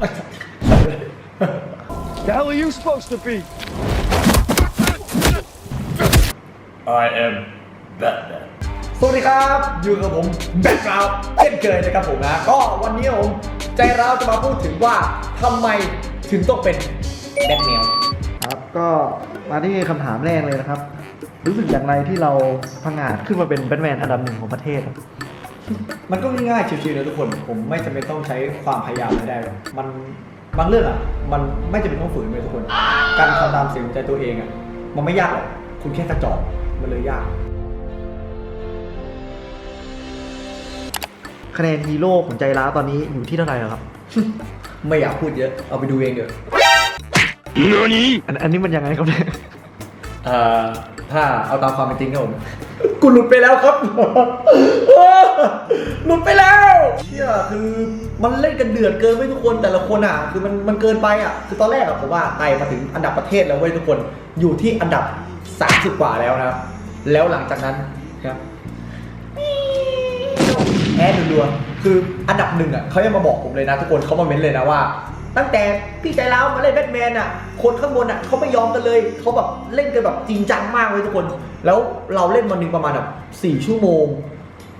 The hell are you supposed to be? I am Batman สวัสดีครับ อยู่กับผมแบ็คกราวด์เช่นเคยนะครับผมนะ ก็วันนี้ผมใจเราจะมาพูดถึงว่าทำไมถึงต้องเป็นแบทแมว ครับก็มาที่คำถามแรกเลยนะครับ รู้สึกอย่างไรที่เราพังอาจขึ้นมาเป็นแบทแมนอันดับหนึ่งของประเทศครับ มันก็ง่ายๆชิวๆนะทุกคน ผมไม่จำเป็นต้องใช้ความพยายามไม่ได้หรอกมันบางเรื่องอะ มันไม่จำเป็นต้องฝืนเลยทุกคน การทำตามเสียงใจตัวเองอะ มันไม่ยากหรอก คุณแค่กระจอกมันเลยยาก คะแนนฮีโร่ของใจร้าวตอนนี้อยู่ที่เท่าไหร่แล้วครับ ไม่อยากพูดเยอะ เอาไปดูเองเดี๋ยวอันอันนี้มันยังไงครับเนี่ย เอ่อถ้าเอาตามความเป็นจริงครับผม กูหลุดไปแล้วครับหลุดไปแล้วเชี่ยคือมันเล่นกันเดือดเกินไปทุกคนแต่ละคนอะ คือมันมันเกินไปอะ คือตอนแรกอะผมว่าไต่มาถึงอันดับประเทศแล้วเว้ยทุกคนอยู่ที่อันดับ 30 กว่าแล้วนะครับ แล้วหลังจากนั้นครับแพ้ดัวๆคืออันดับหนึ่งอะเขายังมาบอกผมเลยนะทุกคนเขามาเม้นเลยนะว่า ตั้งแต่พี่ใจร้าวมาเล่นแบทแมนอะ คนข้างบนอะเขาไม่ยอมกันเลย เขาแบบเล่นกันแบบจริงจังมากเลยทุกคน แล้วเราเล่นวันหนึงประมาณแบบสี่ชั่วโมง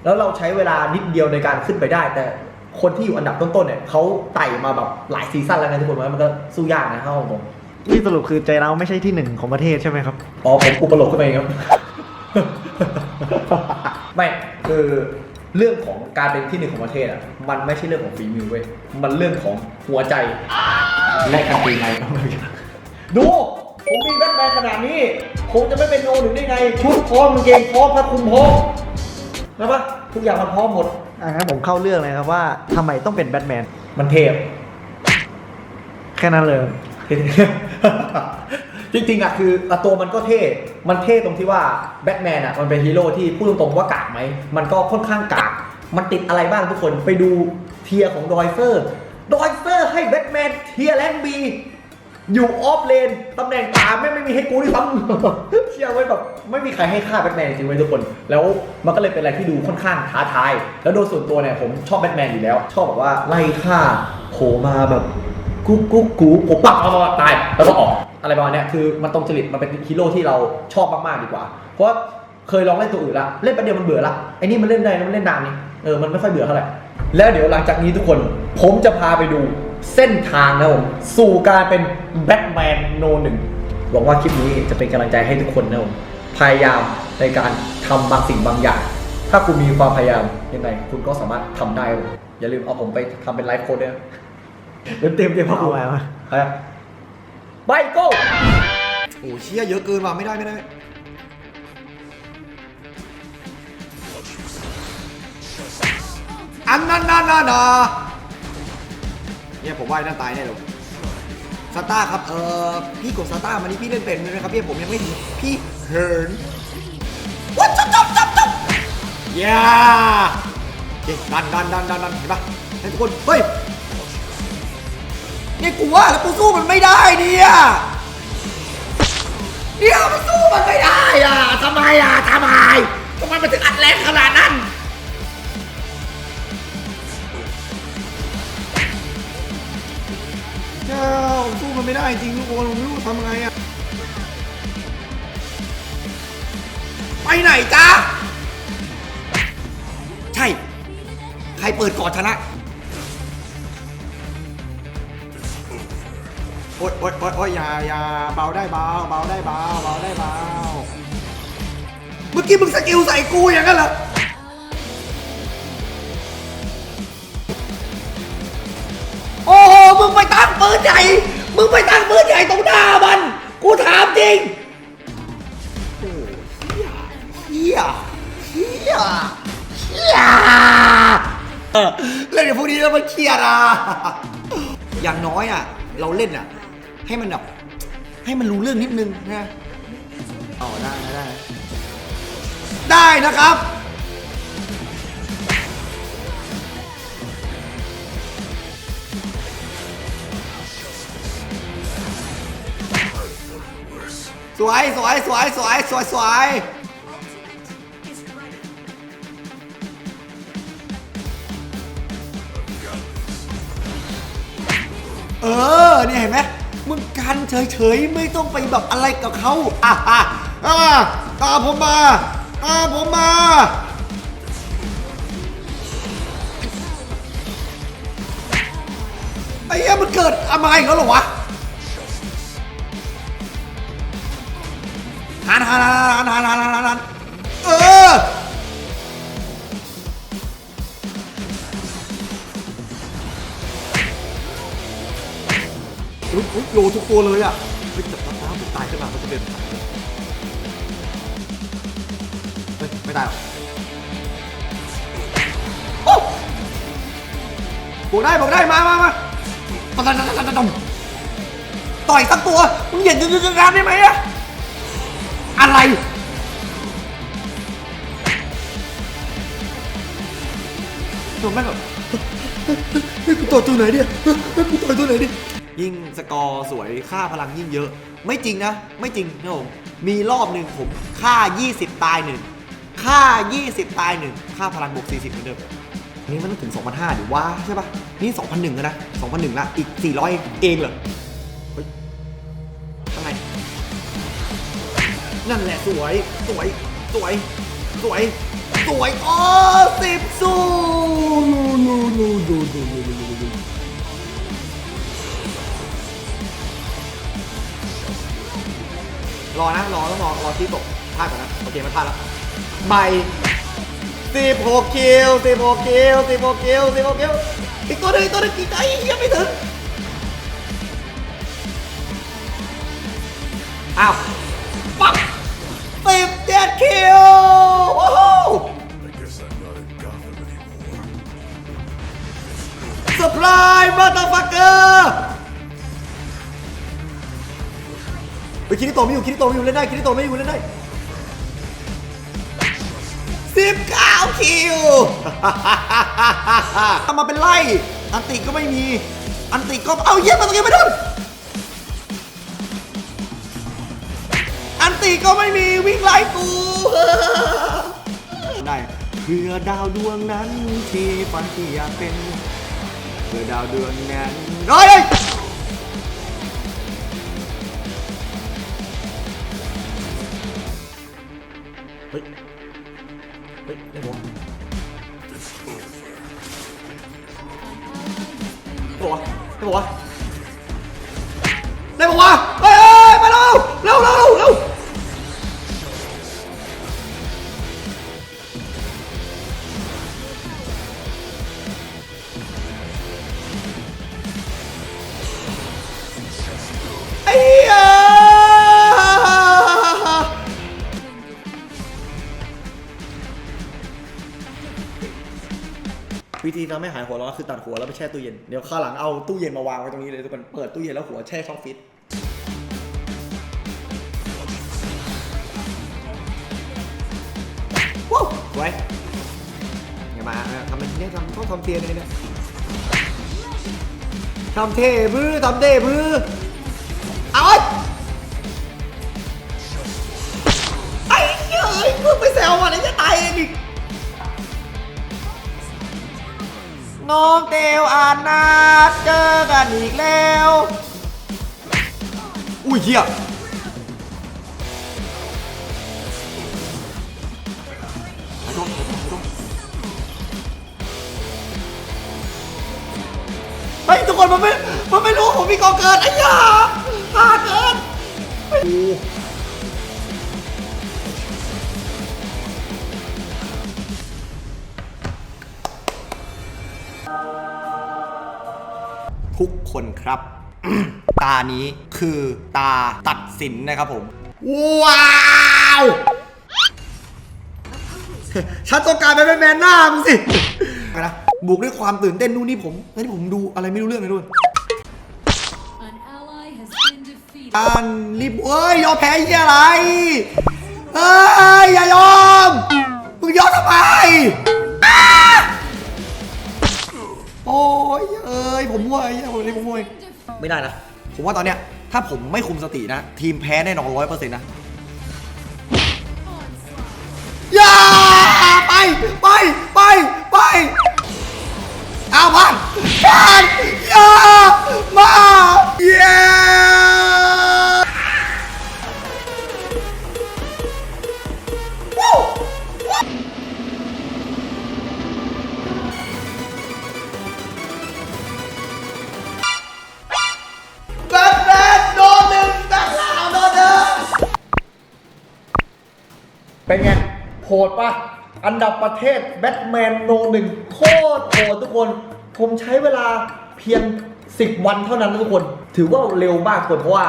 แล้วเราใช้เวลานิดเดียวในการขึ้นไปได้ แต่คนที่อยู่อันดับต้นๆเนี่ยเขาไต่มาแบบหลายซีซั่นแล้วนะทุกคนมันก็สู้ยากนะเข้าผมที่สรุปคือใจร้าวไม่ใช่ที่หนึ่งของประเทศใช่ไหมครับ อ๋อผมอุปโลกขึ้นไปเองครับ ไม่คือ เรื่องของการเป็นที่หนึ่งของประเทศอะ มันไม่ใช่เรื่องของฝีมือเว้ย มันเรื่องของหัวใจ และการตีไงดูผมมีแบทแมนขนาดนี้ ผมจะไม่เป็นโนหนึ่งได้ไง ชุดพร้อมกางเกงพร้อมผ้าคลุมพร้อมนะปะทุกอย่างมันพร้อมหมดอะงั้นผมเข้าเรื่องเลยครับว่าทำไมต้องเป็นแบทแมนมันเทพแค่นั้นเลย จริงๆอะคืออะตัวมันก็เท่ มันเท่ตรงที่ว่าแบทแมนอะมันเป็นฮีโร่ที่พูดตรงๆว่ากากไหม มันก็ค่อนข้างกาก มันติดอะไรบ้างทุกคนไปดูเทียร์ของดอยเซอร์ ดอยเซอร์ให้แบทแมนเทียร์แรงบีอยู่ออฟเลนตำแหน่งตาไม่ไม่มีให้กูด้วยซ้ำเชื่อไว้แบบไม่มีใครให้ค่าแบทแมนจริงไว้ยทุกคน แล้วมันก็เลยเป็นอะไรที่ดูค่อนข้างท้าทาย แล้วโดยส่วนตัวเนี่ยผมชอบแบทแมนอยู่แล้ว ชอบแบบว่าไล่ฆ่าโผล่มาแบบกุ๊กกุ๊กกูผมปักเอมาตายแล้วก็ออก อะไรประมาณเนี้ยคือมันตรงจริตมันเป็นฮีโร่ที่เราชอบมากๆดีกว่า เพราะว่าเคยลองเล่นตัวอื่นละเล่นแป๊บเดียวมันเบื่อละไอ้นี่มันเล่นได้นะมันเล่นนานนี่เออมันไม่ค่อยเบื่อเท่าไหร่แล้วเดี๋ยวหลังจากนี้ทุกคนผมจะพาไปดูเส้นทางนะผมสู่การเป็นแบทแมนโนหนึ่งหวังว่าคลิปนี้จะเป็นกำลังใจให้ทุกคนนะผมพยายามในการทำบางสิ่งบางอย่าง ถ้าคุณมีความพยายามยังไง คุณก็สามารถทำได้ผมอย่าลืมเอาผมไปทำเป็นไลฟ์โค้ดด้วยนะเดี๋ยวเต็มเต็มพ่อเอาไว้เอา ไว้ไปโก้โอ้เชี่ยเยอะเกินว่ะไม่ได้ไม่ได้ อันนั้นนั่นน่ะนะเนี่ยผมว่าอ้นั่นตายแน่เลยสตาร์ครับเออพี่กดสตาร์มานี่พี่เล่นเป็นไหมครับพี่ผมยังไม่ถึงพี่เฮิร์นวัดจับจับจับจบย่าเฮ้ยดันดันดันดันดันเห็นปะให้ทุกคนเฮ้ย เนี่ยกูว่าแล้วกูสู้มันไม่ได้เนี่ยเดี๋ยวมันสู้มันไม่ได้อะทำไมอะทำไมทำไมมันถึงอัดแรงขนาดนั้นเจ้าสู้มันไม่ได้จริงทุกคนผมไม่รู้ทำไงอะไปไหนจ๊ะใช่ ใครเปิดก่อนชนะ โอ๊ยโอ๊ยโอ๊ยโอ๊ยอย่าอย่าเบาได้เบาเบาได้เบาเบาได้เบาเมื่อกี้มึงสกิลใส่กูอย่างนั้นเหรอโอ้โหมึงไปตั้งปืนใหญ่มึงไปตั้งปืนใหญ่ตรงหน้ามัน กูถามจริงโอ้เฮียเฮียเฮียเออเล่นกับพวกนี้แล้วมันเครียดอะอย่างน้อยอะ เราเล่นอะ ให้มันแบบให้มันรู้เรื่องนิดนึงนะอ๋อได้ได้ ได้นะครับ สวยสวยสวยสวยสวยสวยเออ เนี่ยเห็นไหม มึงกันเฉยๆ ไม่ต้องไปแบบอะไรกับเขาอะอะอะตามผมมาตามผมมาไอ้เหี้ยมันเกิดอะไรเขาหรอวะหันหันหันหันหันหันหันเออ อุ๊ยอุ๊ยโลทุกตัวเลยอะเฮ้ยแต่ตอนน้ำผมตายขึ้นมามันจะเป็นเฮ้ยไม่ได้หรอกโอ้บอกได้บอกได้มามามาตอนนั้นตอนนั้นต่อยสักตัวมึงเหยียดยืนยืนได้ไหมอะอะไรตัวแม่งแบบกูต่อยตัวไหนเนี่ยเฮ้ยเฮ้ยกูต่อยตัวไหนเนี่ ยิ่งสกอร์สวยค่าพลังยิ่งเยอะ ไม่จริงนะ ไม่จริงนะผมมีรอบหนึ่งผมค่า 20 ตายหนึ่งค่า 20 ตายหนึ่งค่าพลังบวก 40เหมือนเดิมนี่มันต้องถึง 2,500ดิว่าใช่ปะนี่2,001แล้วนะ2,001ละอีก 400 เองเหรอเฮ้ยทำไงนั่นแหละสวยสวยสวยสวยสวยอ๋อสิบสูลูลูลูลูลูลู รอนะ รอต้องรอรอที่ตกพลาดก่อนนะ โอเคมันพลาดแล้วใบสิบหกคิวสิบหกคิวสิบหกคิวสิบหกคิวอีกตัวนึงอีกตัวนึงกี่ไอ้ยังไม่ถึงอ้าวปั๊บสิบเจ็ดคิวว้าวเซอร์ไพรส์มาตาฟักเกอร์ ไปคิริโตไม่อยู่คิริโตไม่อยู่เล่นได้คิริโตไม่อยู่เล่นได้สิบเก้าคิวทำมาเป็นไล่อันติก็ไม่มี อันติก็เอาเยี่ยมมาตรงนี้ไม่โดนอันติก็ไม่มีวิ่งไล่กูได้เพื่อดาวดวงนั้นที่ฝันที่อยากเป็นเพื่อดาวดวงนั้นเฮ้ยเฮ้ ธีทำให้หายหัวร้อนคือตัดหัวแล้วไปแช่ตู้เย็น เดี๋ยวข้าหลังเอาตู้เย็นมาวางไว้ตรงนี้เลยทุกคน เปิดตู้เย็นแล้วหัวแช่ช่องฟิตว้าวสวยอย่ามานะทำเป็นเนี่ยทำต้องทำเตียนเลยเนี่ยทำเทพื้อทำเทพื้อเอาไอ้ไอ้เฮ้ยมึงไปแซวมันไอ้จะตายเองอีก น้องเตวอานาเจอกันอีกแล้ว อุ้ยเหี้ยเฮ้ยทุกคนมันไม่ มันไม่รู้ผมมีกองเกินไอ้ยาพลาเกิน ทุกคนครับ ตานี้คือตาตัดสินนะครับผม ว้าวฉันต้องการเป็นแมนหน้ามึงสินะบวกด้วยความตื่นเต้นนู่นนี่ผมเฮ้ยผมดูอะไรไม่รู้เรื่องเลยด้วย An ally has been defeated. อันรีบเอ้ยยอมแพ้ยี่อะไร เอ้ยอย่ายอม มึงยอมทำไม อ้เหี้ยผมเล่นมมวไม่ได้นะ ผมว่าตอนเนี้ยถ้าผมไม่คุมสตินะ ทีมแพ้แน่นอนร้อยเปอร์เซ็นต์นะอย่าไปไปไปไปเอาพันพันอย่ามาเย้ ไปไงโหดปะอันดับประเทศแบทแมนโนหนึ่งโคตรโหดทุกคน ผมใช้เวลาเพียง 10 วันเท่านั้นนะทุกคน ถือว่าเร็วมากคนเพราะว่า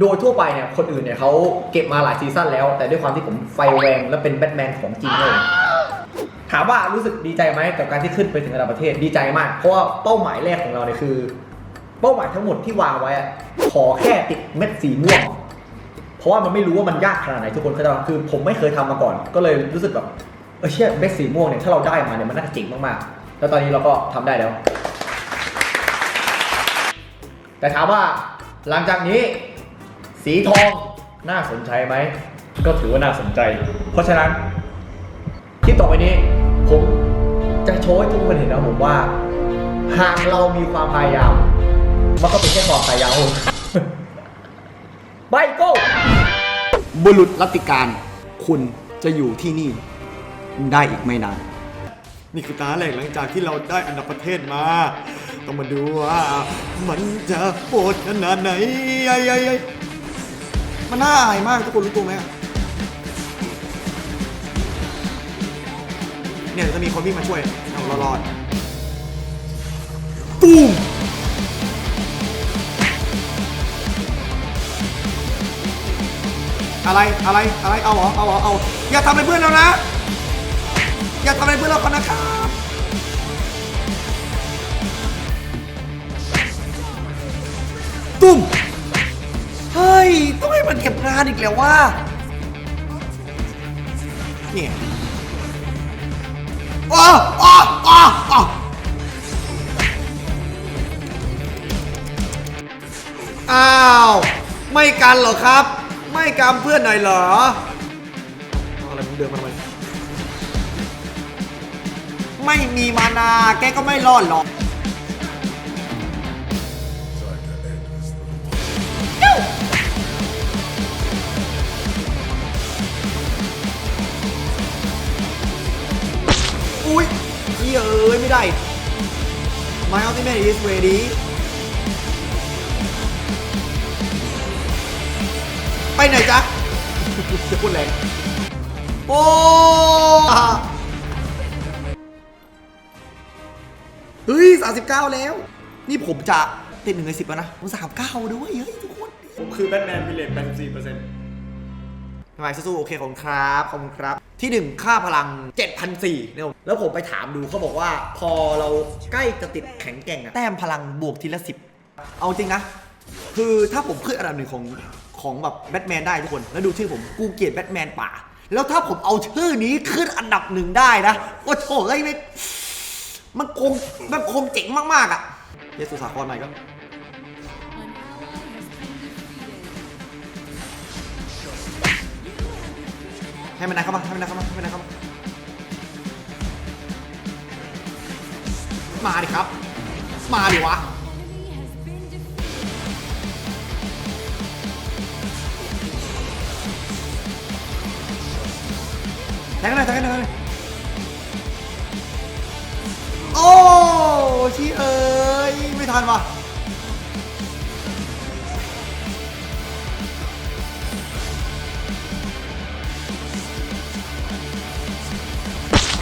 โดยทั่วไปเนี่ยคนอื่นเนี่ยเขาเก็บมาหลายซีซั่นแล้ว แต่ด้วยความที่ผมไฟแรงและเป็นแบทแมนของจริงเลยถามว่ารู้สึกดีใจไหมกับการที่ขึ้นไปถึงระดับประเทศดีใจมาก เพราะว่าเป้าหมายแรกของเราเนี่ยคือ เป้าหมายทั้งหมดที่วางไว้ ขอแค่ติดเม็ดสีม่วง เพราะว่ามันไม่รู้ว่ามันยากขนาดไหนทุกคนเข้าใจปะคือผมไม่เคยทำมาก่อน ก็เลยรู้สึกแบบเออเชี่ยเม็ดสีม่วงเนี่ยถ้าเราได้มาเนี่ยมันน่าจะเจ๋งมากๆ แล้วตอนนี้เราก็ทำได้แล้ว แต่ถามว่าหลังจากนี้สีทองน่าสนใจไหม ก็ถือว่าน่าสนใจ เพราะฉะนั้นคลิปต่อไปนี้ ผมจะโชว์ให้ทุกคนเห็นนะผมว่า หากเรามีความพยายาม มันก็เป็นแค่ความพยายาม ไปโก้บุรุษรัตติการ คุณจะอยู่ที่นี่ ได้อีกไม่นาน นี่คือตาแรกหลังจากที่เราได้อันดับประเทศมา ต้องมาดูว่า มันจะโหดขนาดไหนไอ้ไอ้ไอ้มันน่าอายมากทุกคนรู้ตัวไหมอะเนี่ยจะมีคนวิ่งมาช่วยเอาเรารอด ตูม อะไรอะไรอะไรเอาเหรอเอาเหรอเอาอย่าทำอะไรเพื่อนเรานะ อย่าทำอะไรเพื่อนเรากันนะครับตุ้มเฮ้ยต้องให้มันเก็บงานอีกแล้วว่าเนี่ยอ้ออ้ออ้ออ้ออ้าว ไม่กันเหรอครับ ไม่กันเพื่อนหน่อยเหรอเอาอะไรมึงเดินมาทำไมไม่มีมานา แกก็ไม่รอดหรอก อุ้ยเหี้ยเอ้ยไม่ได้ My ultimate is ready ไปไหนจ๊ะจะพูดแรงโอ้เฮ้ย39แล้ว นี่ผมจะติดหนึ่งในสิบแล้วนะผม39ด้วยเฮ้ยทุกคนผมคือแบทแมนพิเลต84%ทำไมสู้ๆโอเคขอบคุณครับขอบคุณครับ ที่1ค่าพลัง 7,400เนี่ยแล้วผมไปถามดูเขาบอกว่า พอเราใกล้จะติดแข็งแกร่งอะแต้มพลังบวกทีละ10เอาจริงนะ คือถ้าผมขึ้นอันดับหนึ่งของ ของแบบแบทแมนได้ทุกคน แล้วดูชื่อผมกูเกลียดแบทแมนป่า แล้วถ้าผมเอาชื่อนี้ขึ้นอันดับหนึ่งได้นะโอ้โหเฮ้ยไม่มันคงมันคงเจ๋งมากๆอะเยสุสาครใหม่ก็ An ally has been defeated. ให้มันนายเข้ามาให้มันนายเข้ามาให้มันนายเข้ามามาดิครับ มาดิวะ แทงกันหน่อยแทงกันหน่อยโอ้ชี้เอ้ยไม่ทันว่ะ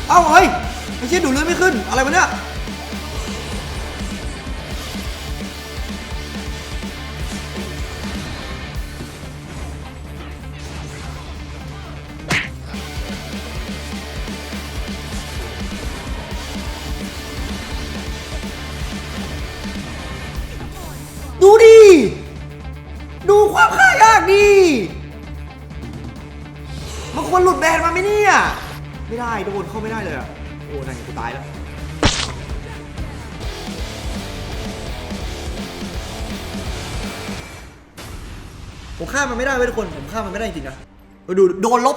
เอ้าเฮ้ยไอ้เชี่ดูดเลือดไม่ขึ้นอะไรวะเนี่ยาไม่ได้เลยอะ โอ้นั่นไงกูตายแล้วผมฆ่ามันไม่ได้เว้ยทุกคน ผมฆ่ามันไม่ได้จริงๆนะดูโดนลบ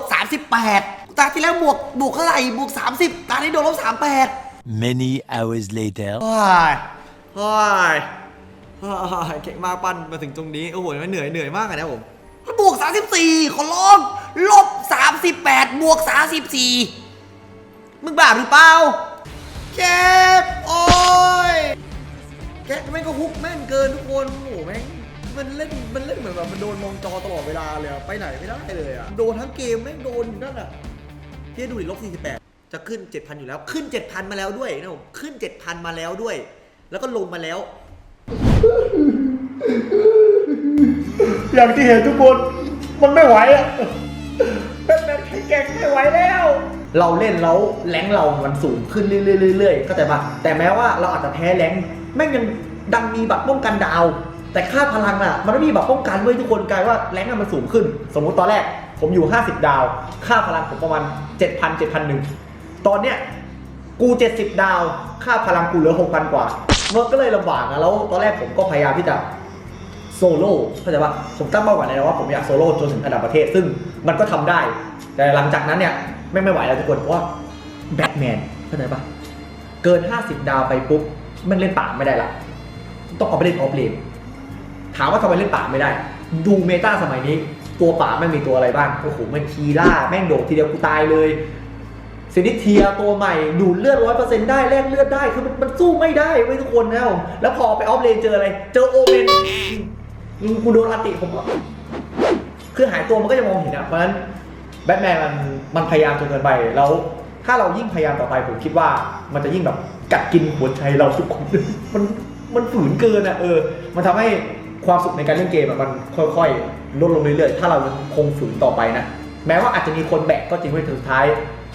38 ตาที่แล้วบวกบวกเท่าไหร่บวก 30 ตานี้โดนลบ 38 Many hours later. โอ้ยโอ้ยโอ้ยเก่งมากปั้นมาถึงตรงนี้ โอ้โหมันเหนื่อยเหนื่อยมากเลยนะผมมันบวก 34 ขอร้องลบ 38 บวก 34 มึงบ้าหรือเปล่าเจ็บโอ้ยแกแม่งก็ฮุกแม่นเกินทุกคนโอ้โหแม่งมันเล่นมันเล่นเหมือนแบบมันโดนมองจอตลอดเวลาเลยอะไปไหนไม่ได้เลยอะโดนทั้งเกมแม่งโดนอยู่นั่นอะที่ดูดิลบ48 จะขึ้น 7,000 อยู่แล้ว ขึ้น 7,000 มาแล้วด้วยนะผมขึ้น 7,000 มาแล้วด้วย แล้วก็ลงมาแล้ว อย่างที่เห็นทุกคน มันไม่ไหวอะแบทแมนแข็งแกร่งไม่ไหวแล้ว เราเล่นแล้วแรงเรามันสูงขึ้นเรื่อยๆเรื่อยๆเข้าใจปะแต่แม้ว่าเราอาจจะแพ้แรงแม่งยังดันมีบัตรป้องกันดาว แต่ค่าพลังอะ มันไม่มีบัตรป้องกันเว้ยทุกคนกลายว่าแรงมันสูงขึ้น สมมุติตอนแรกผมอยู่ 50 ดาว ค่าพลังผมประมาณ 7,000 7,001ตอนเนี้ยกู 70 ดาว ค่าพลังกูเหลือ 6,000 กว่ามันก็เลยลำบากนะแล้วตอนแรกผมก็พยายามที่จะโซโล่เข้าใจปะผมตั้งเป้าหมายเลยนะว่าผมอยากโซโล่จนถึงอันดับประเทศ ซึ่งมันก็ทำได้ แต่หลังจากนั้นเนี่ย ไม่ไม่ไหวแล้วทุกคนเพราะว่าแบทแมนเข้าใจปะเกิน 50 ดาวไปปุ๊บมันเล่นป่าไม่ได้ละต้องเอาไปเล่นออฟเลนถามว่าทำไมเล่นป่าไม่ได้ ดูเมตาสมัยนี้ ตัวป่าไม่งมีตัวอะไรบ้างโอ้โหแม่งคีล่าแม่งโดดทีเดียวกูตายเลยเซินิเทียตัวใหม่ดูดเลือดร้อยเปอร์เซ็นต์ได้แลกเลือดได้คือมันมันสู้ไม่ได้เว้ยทุกคนนะผมแล้วพอไปออฟเลนเจออะไร เจอโอเมนกูโดนอัติผมก็คือหายตัวมันก็จะมองเห็นอะเพราะฉะนั้น แบทแมนมันมันพยายามจนเกินไปแล้วถ้าเรายิ่งพยายามต่อไปผมคิดว่า มันจะยิ่งแบบกัดกินหัวใจเราทุกคนมันมันฝืนเกินอะเออ มันทำให้ความสุขในการเล่นเกมมันค่อยๆลดลงเรื่อยๆ ถ้าเราคงฝืนต่อไปนะ แม้ว่าอาจจะมีคนแบกก็จริงเว้ยแต่สุดท้าย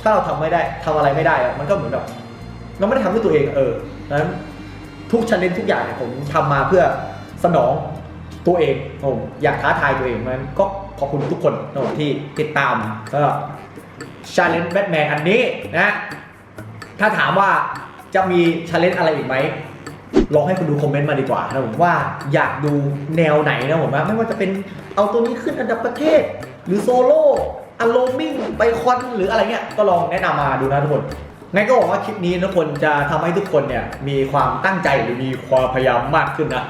ถ้าเราทำไม่ได้ทำอะไรไม่ได้ มันก็เหมือนแบบเราไม่ได้ทำด้วยตัวเองเออนั้นทุกชันเลนทุกอย่างเนี่ยผมทำมาเพื่อสนองตัวเองผมอยากท้าทายตัวเองเพราะฉะนั้นก็ ขอบคุณทุกคนนะผมที่ติดตามก็ชาเลนจ์แบทแมนอันนี้นะ ถ้าถามว่าจะมีชาเลนจ์อะไรอีกไหมลองให้คุณดูคอมเมนต์มาดีกว่านะผมว่าอยากดูแนวไหนนะผมว่าไม่ว่าจะเป็นเอาตัวนี้ขึ้นอันดับประเทศ หรือโซโล่อารมมิ่งไปคอนหรืออะไรเงี้ยก็ลองแนะนำมาดูนะทุกคนงั้นก็หวังว่าคลิปนี้ทุกคนจะทำให้ทุกคนเนี่ยมีความตั้งใจหรือมีความพยายามมากขึ้นนะ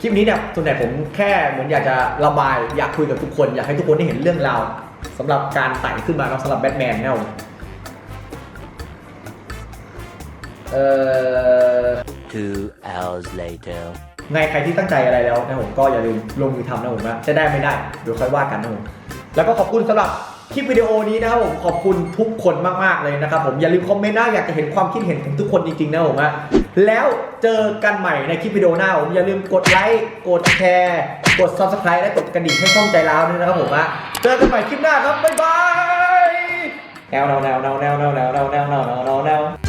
คลิปนี้เนี่ยส่วนใหญ่ผมแค่เหมือนอยากจะระบายอยากคุยกับทุกคน อยากให้ทุกคนได้เห็นเรื่องราวสำหรับการไต่ขึ้นมาเนาะสำหรับแบทแมนเนี่ยผมเอ่อ Two hours later. ไงใครที่ตั้งใจอะไรแล้วนะผมก็อย่าลืมลงมือทำนะผมนะจะได้ไม่ได้เดี๋ยวค่อยว่ากันนะผมแล้วก็ขอบคุณสำหรับ คลิปวิดีโอนี้นะครับผมขอบคุณทุกคนมากๆเลยนะครับผมอย่าลืมคอมเมนต์นะอยากจะเห็นความคิดเห็นของทุกคนจริงๆนะผมะแล้วเจอกันใหม่ในคลิปวิดีโอหน้าผมอย่าลืมกดไลค์กดแชร์กด subscribe และกดกระดิ่งให้ช่องใจร้าวด้วยนะครับผมะเจอกันใหม่คลิปหน้าครับบ๊ายบายแนวแนวแนวแนวแนวแนวแนวแนวแนวแนวแนว